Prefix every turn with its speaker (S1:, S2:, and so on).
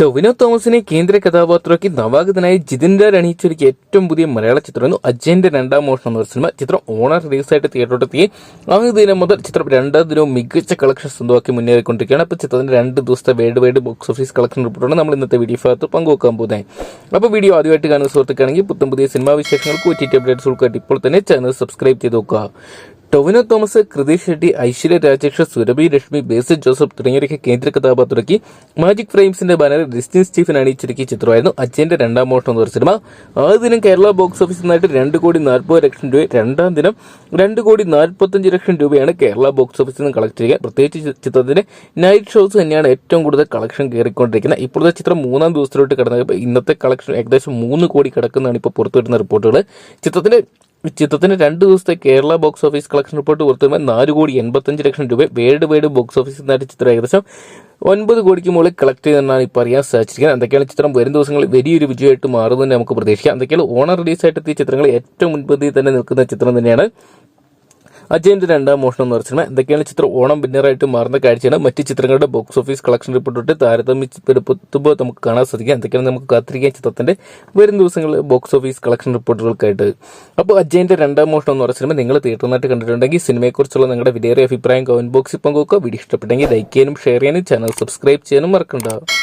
S1: ടൊവിനോ തോമസിനെ കേന്ദ്ര കഥാപാത്രമാക്കി നവാഗതനായ ജിതിന്ദ്ര അണിയിച്ചൊരുക്കിയ ഏറ്റവും പുതിയ മലയാള ചിത്രമായിരുന്നു അജയന്റെ രണ്ടാം മോഷൻ എന്ന സിനിമ. ചിത്രം ഓണർ റിലീസായിട്ട് തിയേറ്ററിലെത്തി ആദ്യ ദിനം മുതൽ ചിത്രം രണ്ടാം ദിനവും മികച്ച കളക്ഷൻ സ്വന്തമാക്കി മുന്നേറിക്കൊണ്ടിരിക്കുകയാണ്. അപ്പോൾ ചിത്രത്തിന്റെ രണ്ട് ദിവസത്തെ world wide box office collection റിപ്പോർട്ടാണ് നമ്മൾ ഇന്നത്തെ വീഡിയോ ഭാഗത്ത് പങ്കുവെക്കാൻ പോകുന്നത്. അപ്പോൾ വീഡിയോ ആദ്യമായിട്ട് കാണുന്ന സുഹൃത്തുക്കാണെങ്കിൽ പുത്തം പുതിയ സിനിമാ വിശേഷങ്ങൾക്ക് ഒ ടി ടി അപ്ഡേറ്റ്സ് ഉൾക്കായിട്ട് ഇപ്പോൾ തന്നെ ചാനൽ സബ്സ്ക്രൈബ് ചെയ്ത് നോക്കുക. ടൊവിനോ തോമസ് കൃതി ഷെട്ടി ഐശ്വര്യ രാജേഷ് സുരഭി ലക്ഷ്മി ബേസിൽ ജോസഫ് തുടങ്ങിയവരൊക്കെ കേന്ദ്ര കഥാപാത്രമാക്കി മാജിക് ഫ്രെയിംസിന്റെ ബാനറിൽ ഡിസ്റ്റിൻ സ്റ്റീഫൻ അണിയിച്ചൊരുക്കിയ ചിത്രമായിരുന്നു അച്ഛന്റെ രണ്ടാം മോഷണം എന്ന് പറഞ്ഞ സിനിമ. ആദ്യ ദിനം കേരള ബോക്സ് ഓഫീസിൽ നിന്നായിട്ട് രണ്ട് കോടി നാൽപ്പത് ലക്ഷം രൂപ രണ്ടാം ദിനം രണ്ട് കോടി നാൽപ്പത്തഞ്ച് ലക്ഷം രൂപയാണ് കേരള ബോക്സ് ഓഫീസിൽ നിന്ന് കളക്ട് ചെയ്യുക. പ്രത്യേകിച്ച് ചിത്രത്തിന്റെ നൈറ്റ് ഷോസ് തന്നെയാണ് ഏറ്റവും കൂടുതൽ കളക്ഷൻ കയറിക്കൊണ്ടിരിക്കുന്നത്. ഇപ്പോഴത്തെ ചിത്രം മൂന്നാം ദിവസത്തിലോട്ട് കടന്നപ്പോൾ ഇന്നത്തെ കളക്ഷൻ ഏകദേശം മൂന്ന് കോടി കിടക്കുന്നതാണ് ഇപ്പോൾ പുറത്തുവരുന്ന റിപ്പോർട്ടുകൾ. ചിത്രത്തിന്റെ ചിത്രത്തിന് രണ്ട് ദിവസത്തെ Kerala box office collection report പുറത്തുവരുമ്പോൾ നാല് കോടി എൺപത്തഞ്ച് ലക്ഷം രൂപ വേൾഡ് വൈഡ് ബോക്സ് ഓഫീസിൽ നിന്നായിട്ട് ചിത്രം ഏകദേശം ഒൻപത് കോടിക്ക് മുകളിൽ കളക്ട് ചെയ്തെന്നാണ് ഇപ്പോൾ അറിയാൻ സാധിച്ചിരിക്കുന്നത്. എന്തൊക്കെയാണ് ചിത്രം? വരും ദിവസങ്ങളിൽ വലിയൊരു വിജയമായിട്ട് മാറുമെന്ന് നമുക്ക് പ്രതീക്ഷിക്കാം. എന്തൊക്കെയാണ്? ഓണർ റിലീസായിട്ട് എത്തിയ ചിത്രങ്ങൾ ഏറ്റവും മുൻപന്തിയിൽ തന്നെ നിൽക്കുന്ന ചിത്രം തന്നെയാണ് അജയന്റെ രണ്ടാം മോഷണം എന്ന് പറഞ്ഞ സിനിമ എന്തൊക്കെയാണ് ചിത്രം. ഓണം വിന്നറായിട്ട് മാറുന്ന കാഴ്ചയാണ്. മറ്റ് ചിത്രങ്ങളുടെ ബോക്സ് ഓഫീസ് കളക്ഷൻ റിപ്പോർട്ടിട്ട് താരതമ്യപ്പെടുത്തുമ്പോൾ നമുക്ക് കാണാൻ സാധിക്കും. എന്തൊക്കെയാണ് നമുക്ക് കാത്തിരിക്കാൻ ചിത്രത്തിന്റെ വരും ദിവസങ്ങളിൽ ബോക്സ് ഓഫീസ് കളക്ഷൻ റിപ്പോർട്ടുകൾക്കായിട്ട് അപ്പോൾ അജയന്റെ രണ്ടാം മോഷണം എന്ന് പറഞ്ഞ സിനിമ നിങ്ങൾ തിയേറ്ററിനായിട്ട് കണ്ടിട്ടുണ്ടെങ്കിൽ സിനിമയെക്കുറിച്ചുള്ള നിങ്ങളുടെ വിലയേറിയ അഭിപ്രായം കമന്റ് ബോക്സിൽ പങ്കുവെക്കുക. വീഡിയോ ഇഷ്ടപ്പെട്ടെങ്കിൽ ലൈക്ക് ചെയ്യാനും ഷെയർ ചെയ്യാനും ചാനൽ സബ്സ്ക്രൈബ് ചെയ്യാനും മറക്കണ്ട.